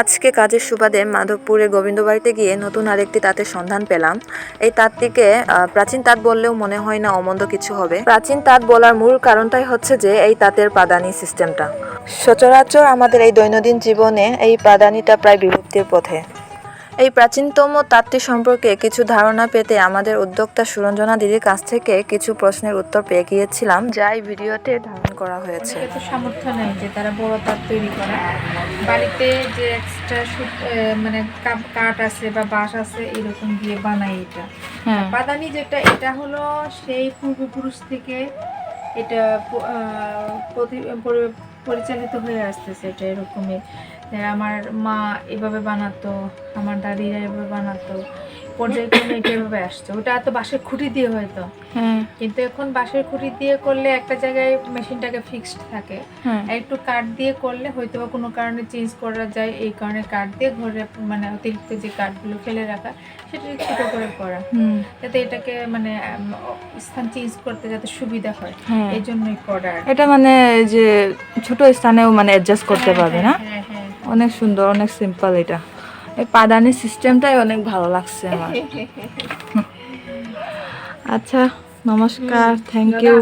আজকে কাজের সুবাদে মাধবপুরে গোবিন্দবাড়িতে গিয়ে নতুন আরেকটি তাঁতের সন্ধান পেলাম। এই তাঁতটিকে প্রাচীন তাঁত বললেও মনে হয় না অমন্দ কিছু হবে। প্রাচীন তাঁত বলার মূল কারণটাই হচ্ছে যে এই তাঁতের পাদানি সিস্টেমটা। সচরাচর আমাদের এই দৈনন্দিন জীবনে এই পাদানিটা প্রায় বিলুপ্তির পথে। এই প্রাচীনতম তাত্ত্বী সম্পর্কে কিছু ধারণা পেতে আমাদের উদ্যোক্তা সুরঞ্জনা দিদির কাছ থেকে কিছু প্রশ্নের উত্তর পেয়ে গিয়েছিলাম যা এই ভিডিওতে ধারণ করা হয়েছে। সামর্থ্য নেই যে তারা বড় তার তৈরি করে। বাড়িতে যে এক্সট্রা মানে কাঠ আছে বা বাঁশ আছে এরকম দিয়ে বানাই এটা। হ্যাঁ। পাদানি যেটা এটা হলো সেই পূর্বপুরুষ থেকে এটা পরিচালিত হয়ে আসতেছে এটা এরকমই। আমার মা এভাবে বানাতো, আমার দাদিরা এভাবে বানাতো, পর্যায়ক্রমে এটা এভাবে আসতো ওটা এত বাঁশের খুঁটি দিয়ে হয়তো। হ্যাঁ। কিন্তু এখন বাঁশের খুঁটি দিয়ে করলে একটা জায়গায় মেশিনটাকে ফিক্সড থাকে। হ্যাঁ। আর একটু কাঠ দিয়ে করলে হয়তো বা কোনো কারণে চেঞ্জ করা যায় এই কারণে কাঠ দিয়ে ঘরে মানে অতিরিক্ত যে কাঠগুলো ফেলে রাখা সেটা ছোটো করে করা। যাতে এটাকে মানে স্থান চেঞ্জ করতে যাতে সুবিধা হয় হ্যাঁ। এই জন্যই করা এটা মানে যে ছোট স্থানেও মানে অ্যাডজাস্ট করতে হ্যাঁ, পারবে না? অনেক সুন্দর অনেক সিম্পল এটা। এই পাদানি সিস্টেমটাই অনেক ভালো লাগছে আমার। আচ্ছা। নমস্কার থ্যাংক ইউ